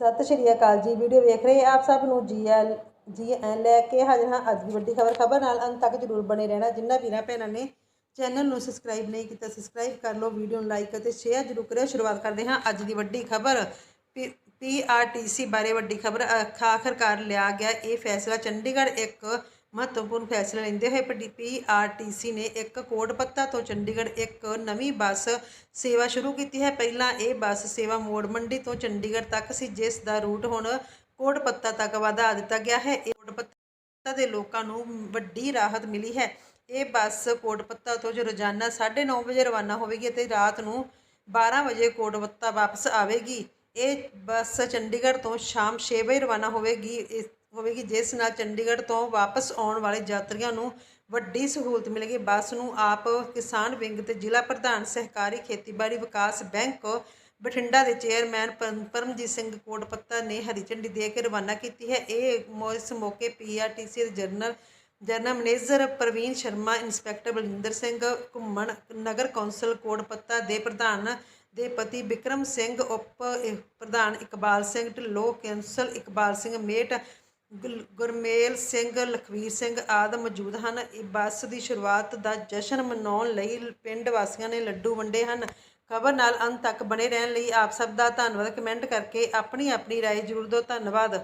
ਸਤਿ ਸ਼੍ਰੀ ਅਕਾਲ ਜੀ। ਵੀਡੀਓ ਵੇਖ ਰਹੇ ਆਪ ਸਭ ਨੂੰ ਜੀ ਐਲ ਜੀ ਐਨ ਲੈ ਕੇ ਹਾਜ਼ਰ ਹਾਂ ਅੱਜ ਦੀ ਵੱਡੀ ਖਬਰ। ਖਬਰ ਨਾਲ ਅੰਤ ਤੱਕ ਜਰੂਰ ਬਣੇ ਰਹਿਣਾ। ਜਿੰਨਾ ਵੀਰਾਂ ਭੈਣਾਂ ਨੇ ਚੈਨਲ ਨੂੰ ਸਬਸਕ੍ਰਾਈਬ ਨਹੀਂ ਕੀਤਾ ਸਬਸਕ੍ਰਾਈਬ ਕਰ ਲਓ, ਵੀਡੀਓ ਨੂੰ ਲਾਈਕ ਅਤੇ ਸ਼ੇਅਰ ਜਰੂਰ ਕਰਿਓ। ਸ਼ੁਰੂਆਤ ਕਰਦੇ ਹਾਂ ਅੱਜ ਦੀ ਵੱਡੀ ਖਬਰ। ਪੀਆਰਟੀਸੀ ਬਾਰੇ ਵੱਡੀ ਖਬਰ। ਆਖਰਕਾਰ ਲਿਆ ਗਿਆ ਇਹ ਫੈਸਲਾ। ਚੰਡੀਗੜ੍ਹ ਇੱਕ ਮਹੱਤਵਪੂਰਨ ਫੈਸਲਾ ਲੈਂਦੇ ਹੋਏ ਪੀਆਰਟੀਸੀ ਨੇ ਇੱਕ ਕੋਟ ਪੱਤਾ ਤੋਂ ਚੰਡੀਗੜ੍ਹ ਇੱਕ ਨਵੀਂ ਬੱਸ ਸੇਵਾ ਸ਼ੁਰੂ ਕੀਤੀ ਹੈ। ਪਹਿਲਾਂ ਇਹ ਬੱਸ ਸੇਵਾ ਮੋੜ ਮੰਡੀ ਤੋਂ ਚੰਡੀਗੜ੍ਹ ਤੱਕ ਸੀ, ਜਿਸ ਦਾ ਰੂਟ ਹੁਣ ਕੋਟ ਪੱਤਾ ਤੱਕ ਵਧਾ ਦਿੱਤਾ ਗਿਆ ਹੈ। ਇਹ ਕੋਟ ਪੱਤਾ ਦੇ ਲੋਕਾਂ ਨੂੰ ਵੱਡੀ ਰਾਹਤ ਮਿਲੀ ਹੈ। ਇਹ ਬੱਸ ਕੋਟ ਪੱਤਾ ਤੋਂ ਜੋ ਰੋਜ਼ਾਨਾ 9:30 ਵਜੇ ਰਵਾਨਾ ਹੋਵੇਗੀ ਅਤੇ ਰਾਤ ਨੂੰ 12 ਵਜੇ ਕੋਟ ਪੱਤਾ ਵਾਪਸ ਆਵੇਗੀ। ਇਹ ਬੱਸ ਚੰਡੀਗੜ੍ਹ ਤੋਂ ਸ਼ਾਮ 6 ਵਜੇ ਰਵਾਨਾ ਹੋਵੇਗੀ। ਇਸ ਹੋਵੇਗੀ, ਜਿਸ ਨਾਲ ਚੰਡੀਗੜ੍ਹ ਤੋਂ ਵਾਪਸ ਆਉਣ ਵਾਲੇ ਯਾਤਰੀਆਂ ਨੂੰ ਵੱਡੀ ਸਹੂਲਤ ਮਿਲੇਗੀ। ਬੱਸ ਨੂੰ ਆਪ ਕਿਸਾਨ ਵਿੰਗ ਤੇ ਜ਼ਿਲ੍ਹਾ ਪ੍ਰਧਾਨ ਸਹਿਕਾਰੀ ਖੇਤੀਬਾੜੀ ਵਿਕਾਸ ਬੈਂਕ ਬਠਿੰਡਾ ਦੇ ਚੇਅਰਮੈਨ ਪਰਮਜੀਤ ਸਿੰਘ ਕੋਟਪੱਤਾ ਨੇ ਹਰੀ ਝੰਡੀ ਦੇ ਕੇ ਰਵਾਨਾ ਕੀਤੀ ਹੈ। ਇਹ ਮੌ- ਇਸ ਮੌਕੇ ਪੀਆਰਟੀਸੀ ਦੇ general general manager Parveen Sharma, inspector Baljinder Singh, Ghuman ਨਗਰ ਕੌਂਸਲ ਕੋਟਪੱਤਾ ਦੇ ਪ੍ਰਧਾਨ ਦੇ ਪਤੀ ਬਿਕਰਮ ਸਿੰਘ, ਉਪ ਪ੍ਰਧਾਨ ਇਕਬਾਲ ਸਿੰਘ, ਢਿੱਲੋਂ ਕੌਂਸਲ ਇਕਬਾਲ ਸਿੰਘ, ਮੇਟ ਗੁਰਮੇਲ ਸਿੰਘ ਲਖਵੀਰ ਸਿੰਘ ਆਦਿ ਮੌਜੂਦ ਹਨ ਇਹ ਬੱਸ ਦੀ ਸ਼ੁਰੂਆਤ ਦਾ ਜਸ਼ਨ ਮਨਾਉਣ ਲਈ ਪਿੰਡ ਵਾਸੀਆਂ ਨੇ ਲੱਡੂ ਵੰਡੇ ਹਨ ਖਬਰ ਨਾਲ ਅੰਤ ਤੱਕ ਬਣੇ ਰਹਿਣ ਲਈ ਆਪ ਸਭ ਦਾ ਧੰਨਵਾਦ ਕਮੈਂਟ ਕਰਕੇ ਆਪਣੀ ਆਪਣੀ رائے ਜ਼ਰੂਰ ਦਿਓ ਧੰਨਵਾਦ